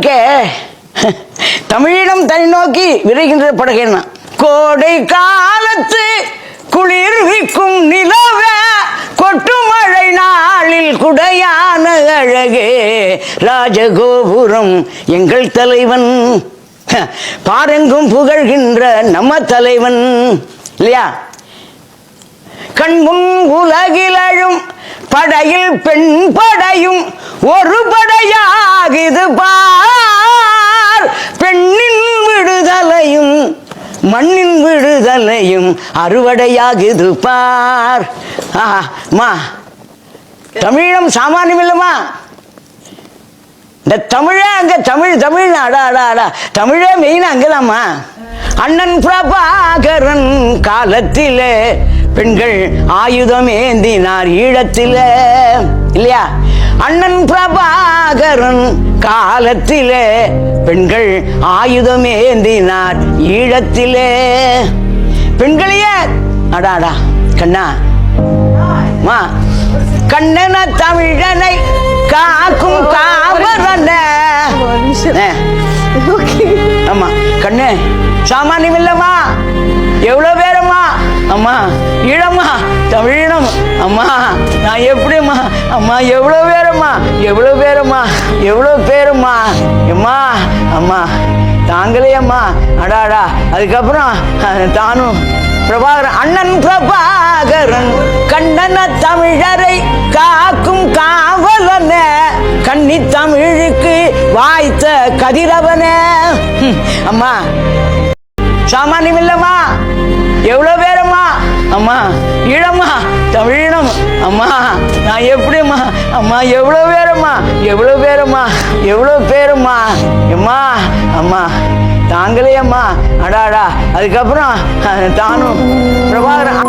இருக்கே தமிழினம் தனி நோக்கி விரைகின்ற படகேனா கோடை காலத்து குளிர்விக்கும் நிலவ கொட்டு மழை நாளில் குடையான அழகே. ராஜகோபுரம் எங்கள் தலைவன். பாரெங்கும் புகழ்கின்ற நம்ம தலைவன். இல்லையா? கண்முன் உலகிலழும் படையில் பெண் படையும் ஒரு படையா பார் பெண்ணின் விடுதலையும் மண்ணின் விடுதலையும் அறுவடையாகுது பார். ஆஹா, மா. தமிழம் சாமானியம் இல்லைம்மா. இந்த தமிழே அங்க தமிழ் தமிழ் அடா அடா அடா தமிழே மெயின் அங்கதாம்மா அண்ணன் பிரபாகரன் காலத்திலே பெண்கள் ஆயுதம் ஏந்தினார் ஈழத்திலே. இல்லையா? அண்ணன் பிரபாகரன் காலத்திலே பெண்கள் ஆயுதம் ஏந்தினார் ஈழத்திலே. பெண்களையே அடா அடா கண்ணா. மா கண்ணன தமிழனை காக்கும் காவலன ஆமா கண்ணு சாமானியம் இல்லம்மா. எவ்வளோ பேரம்மா? அம்மா ஈழம்மா தமிழினம். அம்மா நான் எப்படிம்மா? அம்மா எவ்வளோ பேரம்மா? எவ்வளோ பேரம்மா எவ்வளோ பேரம்மா? எம்மா அம்மா தாங்களே அம்மா. அடாடா அதுக்கப்புறம் தானும் பிரபாகரன் அண்ணன் பிரபாகரன் கண்ணன தமிழரை காக்கும் காவலன கண்ணி தமிழுக்கு வாய்த்த கதிரவன. அம்மா சாமானியம் இல்லம்மா. எவ்வளோ பேரம்மா? அம்மா ஈழம்மா தமிழ் அம்மா நான் எப்படிம்மா? அம்மா எவ்வளோ பேரம்மா? எவ்வளோ பேரம்மா? எவ்வளோ பேரம்மா? எம்மா அம்மா தாங்களே அம்மா அடாடா அதுக்கப்புறம் தானும் பிரபாகரன்.